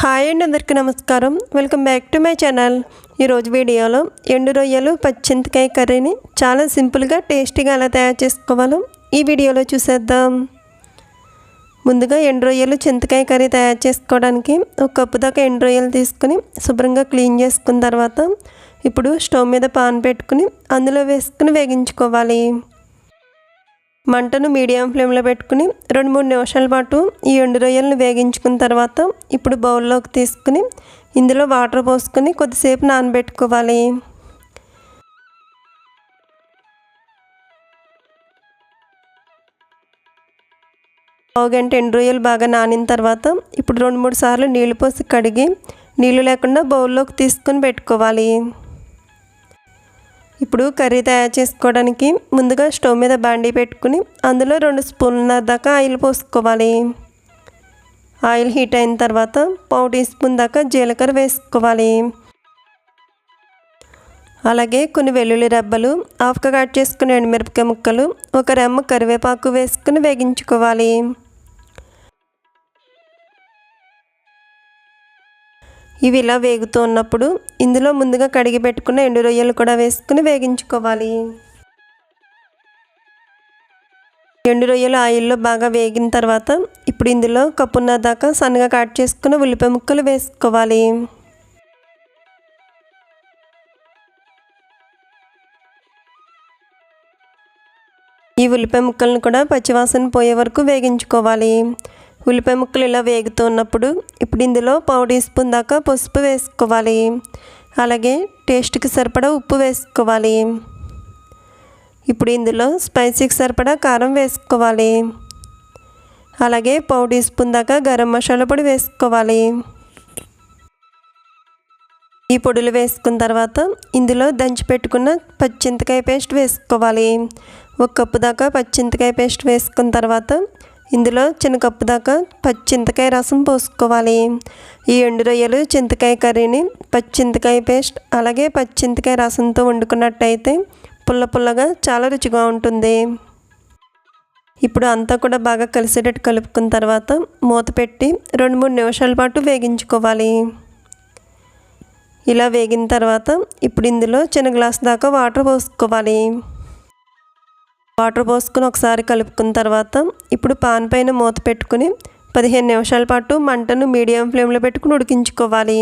Hi అండి అందరికీ నమస్కారం. Welcome back to my channel. ఈరోజు వీడియోలో ఎండు రొయ్యలు పచ్చింతకాయ కర్రీని చాలా సింపుల్గా టేస్టీగా ఎలా తయారు చేసుకోవాలో ఈ వీడియోలో చూసేద్దాం. ముందుగా ఎండు రొయ్యలు చింతకాయ కర్రీ తయారు చేసుకోవడానికి ఒక కప్పు దాకా ఎండు రొయ్యలు తీసుకుని శుభ్రంగా క్లీన్ చేసుకున్న తర్వాత ఇప్పుడు స్టవ్ మీద పాన్ పెట్టుకుని అందులో వేసుకుని వేగించుకోవాలి. మంటను మీడియం ఫ్లేమ్లో పెట్టుకుని రెండు మూడు నిమిషాల పాటు ఈ ఎండు రొయ్యలను వేగించుకున్న తర్వాత ఇప్పుడు బౌల్లోకి తీసుకుని ఇందులో వాటర్ పోసుకొని కొద్దిసేపు నానబెట్టుకోవాలి. పావుగంట ఎండు రొయ్యలు బాగా నానిన తర్వాత ఇప్పుడు రెండు మూడు సార్లు నీళ్ళు పోసి కడిగి నీళ్ళు లేకుండా బౌల్లోకి తీసుకొని పెట్టుకోవాలి. ఇప్పుడు కర్రీ తయారు చేసుకోవడానికి ముందుగా స్టవ్ మీద బాండీ పెట్టుకుని అందులో రెండు స్పూన్ల దాకా ఆయిల్ పోసుకోవాలి. ఆయిల్ హీట్ అయిన తర్వాత పావు టీ స్పూన్ దాకా జీలకర్ర వేసుకోవాలి. అలాగే కొన్ని వెల్లుల్లి రెబ్బలు హాఫ్గా కట్ చేసుకుని ఎండుమిరపకాయ ముక్కలు ఒక రెమ్మ కరివేపాకు వేసుకుని వేగించుకోవాలి. ఇవి ఇలా వేగుతూ ఉన్నప్పుడు ఇందులో ముందుగా కడిగి పెట్టుకున్న ఎండు రొయ్యలు కూడా వేసుకుని వేగించుకోవాలి. ఎండు రొయ్యలు ఆయిల్లో బాగా వేగిన తర్వాత ఇప్పుడు ఇందులో కప్పున్న దాకా సన్నగా కట్ చేసుకున్న ఉల్లిపాయ ముక్కలు వేసుకోవాలి. ఈ ఉల్లిపాయ ముక్కలను కూడా పచ్చివాసన పోయే వరకు వేగించుకోవాలి. ఉల్లిపాయ ముక్కలు ఇలా వేగుతున్నప్పుడు ఇప్పుడు ఇందులో పావు టీ స్పూన్ దాకా పసుపు వేసుకోవాలి. అలాగే టేస్ట్కి సరిపడా ఉప్పు వేసుకోవాలి. ఇప్పుడు ఇందులో స్పైసీకి సరిపడా కారం వేసుకోవాలి. అలాగే పావు టీ స్పూన్ దాకా గరం మసాలా పొడి వేసుకోవాలి. ఈ పొడులు వేసుకున్న తర్వాత ఇందులో దంచి పెట్టుకున్న పచ్చింతకాయ పేస్ట్ వేసుకోవాలి. ఒక కప్పు దాకా పచ్చింతకాయ పేస్ట్ వేసుకున్న తర్వాత ఇందులో చిన్న కప్పు దాకా పచ్చింతకాయ రసం పోసుకోవాలి. ఈ ఎండు రొయ్యలు చింతకాయ కర్రీని పచ్చింతకాయ పేస్ట్ అలాగే పచ్చింతకాయ రసంతో వండుకున్నట్టయితే పుల్ల పుల్లగా చాలా రుచిగా ఉంటుంది. ఇప్పుడు అంతా కూడా బాగా కలిసేటట్టు కలుపుకున్న తర్వాత మూత పెట్టి రెండు మూడు నిమిషాల పాటు వేగించుకోవాలి. ఇలా వేగిన తర్వాత ఇప్పుడు ఇందులో చిన్న గ్లాస్ దాకా వాటర్ పోసుకోవాలి. వాటర్ పోసుకుని ఒకసారి కలుపుకున్న తర్వాత ఇప్పుడు పాన్ పైన మూత పెట్టుకుని పదిహేను నిమిషాల పాటు మంటను మీడియం ఫ్లేమ్లో పెట్టుకుని ఉడికించుకోవాలి.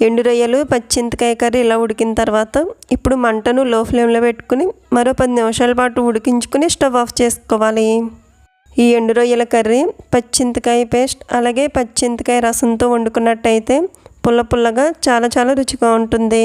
ఎండు రొయ్యలు పచ్చింతకాయ కర్రీ ఇలా ఉడికిన తర్వాత ఇప్పుడు మంటను లో ఫ్లేమ్లో పెట్టుకుని మరో పది నిమిషాల పాటు ఉడికించుకుని స్టవ్ ఆఫ్ చేసుకోవాలి. ఈ ఎండు రొయ్యల కర్రీ పచ్చింతకాయ పేస్ట్ అలాగే పచ్చింతకాయ రసంతో వండుకున్నట్టయితే పుల్ల పుల్లగా చాలా చాలా రుచిగా ఉంటుంది.